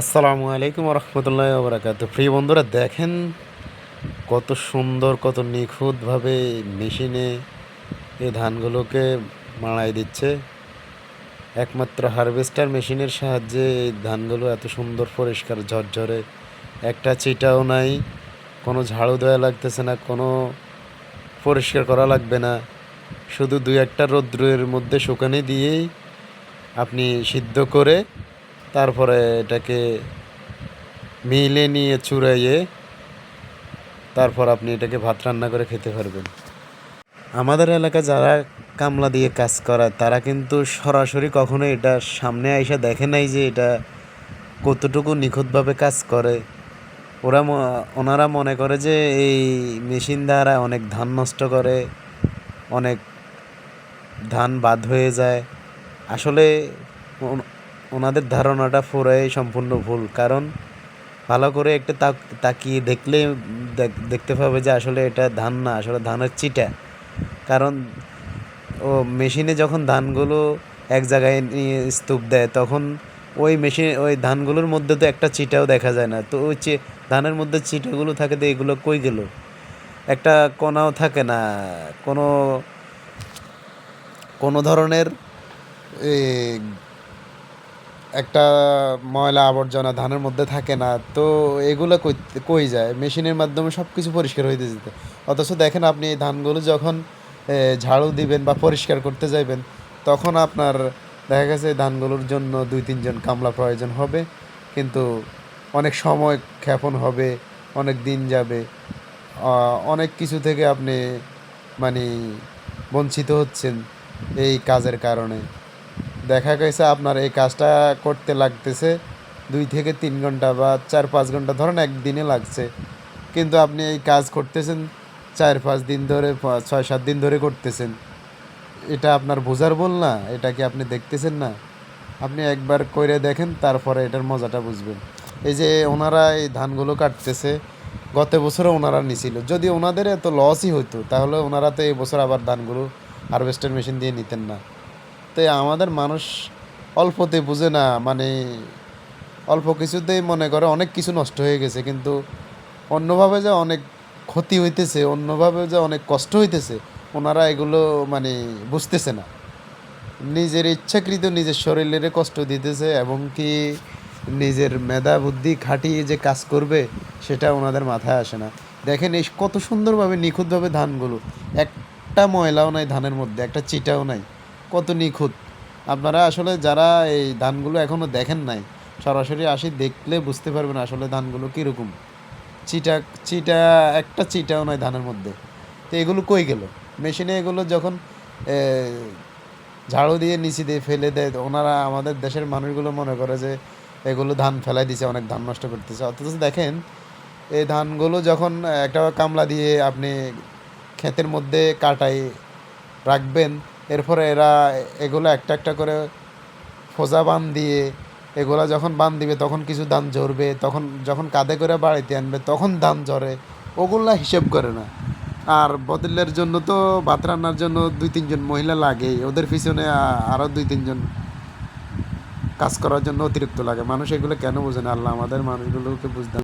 আসসালামু আলাইকুম রহমতুল্লাহ বরাকাত প্রিয় বন্ধুরা, দেখেন কত সুন্দর, কত নিখুঁতভাবে মেশিনে এই ধানগুলোকে মাড়াই দিচ্ছে। একমাত্র হারভেস্টার মেশিনের সাহায্যে এই ধানগুলো এত সুন্দর, পরিষ্কার, ঝরঝরে। একটা চিটাও নাই, কোনো ঝাড়ু দেওয়া লাগতেছে না, কোনো পরিষ্কার করা লাগবে না। শুধু দুই একটা রৌদ্রের মধ্যে শুকানি দিয়েই আপনি সিদ্ধ করে তারপরে এটাকে মিলে নিয়ে চুড়াইয়ে তারপর আপনি এটাকে ভাত রান্না করে খেতে পারবেন। আমাদের এলাকা যারা কামলা দিয়ে কাজ করায় তারা কিন্তু সরাসরি কখনো এটা সামনে আইসা দেখে নাই যে এটা কতটুকু নিখুঁতভাবে কাজ করে। ওরা ওনারা মনে করে যে এই মেশিন দ্বারা অনেক ধান নষ্ট করে, অনেক ধান বাদ হয়ে যায়। আসলে ওনাদের ধারণাটা পুরাই সম্পূর্ণ ভুল। কারণ ভালো করে একটু তাক- তাকিয়ে দেখলে দেখতে পাবে যে আসলে এটা ধান না, আসলে ধানের চিটা। কারণ ও মেশিনে যখন ধানগুলো এক জায়গায় নিয়ে স্তূপ দেয়, তখন ওই মেশিন, ওই ধানগুলোর মধ্যে তো একটা চিটাও দেখা যায় না। তো ওই চি, ধানের মধ্যে চিটাগুলো থাকে তো এগুলো কই গেল? একটা কণাও থাকে না। কোনো কোনো ধরনের একটা ময়লা আবর্জনা ধানের মধ্যে থাকে না, তো এগুলো কই যায়? মেশিনের মাধ্যমে সব কিছু পরিষ্কার হইতে যেত। অথচ দেখেন আপনি এই ধানগুলো যখন ঝাড়ু দিবেন বা পরিষ্কার করতে যাইবেন, তখন আপনার দেখা গেছে ধানগুলোর জন্য দুই, তিনজন কামলা প্রয়োজন হবে, কিন্তু অনেক সময় ক্ষেপণ হবে, অনেক দিন যাবে। অনেক কিছু থেকে আপনি মানে বঞ্চিত হচ্ছেন এই কাজের কারণে। দেখা গেছে আপনার এই কাজটা করতে লাগতেছে দুই থেকে তিন ঘণ্টা বা চার পাঁচ ঘণ্টা, ধরেন একদিনে লাগছে। কিন্তু আপনি এই কাজ করতেছেন চার পাঁচ দিন ধরে ছয় সাত দিন ধরে করতেছেন। এটা আপনার বোঝার বল না, এটা কি আপনি দেখতেছেন না? আপনি একবার কইরে দেখেন, তারপরে এটার মজাটা বুঝবেন। এই যে ওনারা এই ধানগুলো কাটতেছে, গত বছরও ওনারা নিছিল। যদি ওনাদের এত লসই হতো তাহলে ওনারা তো এই বছর আবার ধানগুলো হারভেস্টার মেশিন দিয়ে নিতেন না। তো আমাদের মানুষ অল্পতে বুঝে না মানে অল্প কিছুতেই মনে করে অনেক কিছু নষ্ট হয়ে গেছে, কিন্তু অন্যভাবে যে অনেক ক্ষতি হইতেছে, অন্যভাবে যে অনেক কষ্ট হইতেছে, ওনারা এগুলো মানে বুঝতেছে না। নিজের ইচ্ছাকৃত নিজের শরীরের কষ্ট দিতেছে এবং কি নিজের মেধা বুদ্ধি খাটিয়ে যে কাজ করবে, সেটা ওনাদের মাথায় আসে না। দেখেন এই কত সুন্দরভাবে নিখুঁতভাবে ধানগুলো, একটা ময়লাও নাই ধানের মধ্যে, একটা চিটাও নাই। কত নিখুঁত। আপনারা আসলে যারা এই ধানগুলো এখনও দেখেন নাই, সরাসরি আসি দেখলে বুঝতে পারবেন আসলে ধানগুলো কীরকম। চিটা চিটা, একটা চিটাও নয় ধানের মধ্যে। তো এগুলো কই গেল? মেশিনে এগুলো যখন ঝাড়ু দিয়ে নিচে দিয়ে ফেলে দেয় ওনারা আমাদের দেশের মানুষগুলো মনে করে যে এগুলো ধান ফেলাই দিছে, অনেক ধান নষ্ট করতেছে। অথচ দেখেন, এই ধানগুলো যখন একটা কামলা দিয়ে আপনি ক্ষেতের মধ্যে কাটাই রাখবেন এরপরে এরা এগুলো একটা একটা করে ফোজা বান দিয়ে, এগুলা যখন বান দিবে তখন কিছু ধান ঝরবে, তখন যখন কাঁধে করে বাড়িতে আনবে তখন ধান ঝরে, ওগুলা হিসেব করে না। আর বদলের জন্য তো ভাত রান্নার জন্য দুই তিনজন মহিলা লাগেই ওদের পিছনে আ- আরও দুই তিনজন কাজ করার জন্য অতিরিক্ত লাগে। মানুষ এগুলো কেন বোঝে না? আল্লাহ আমাদের মানুষগুলোকে বুঝতে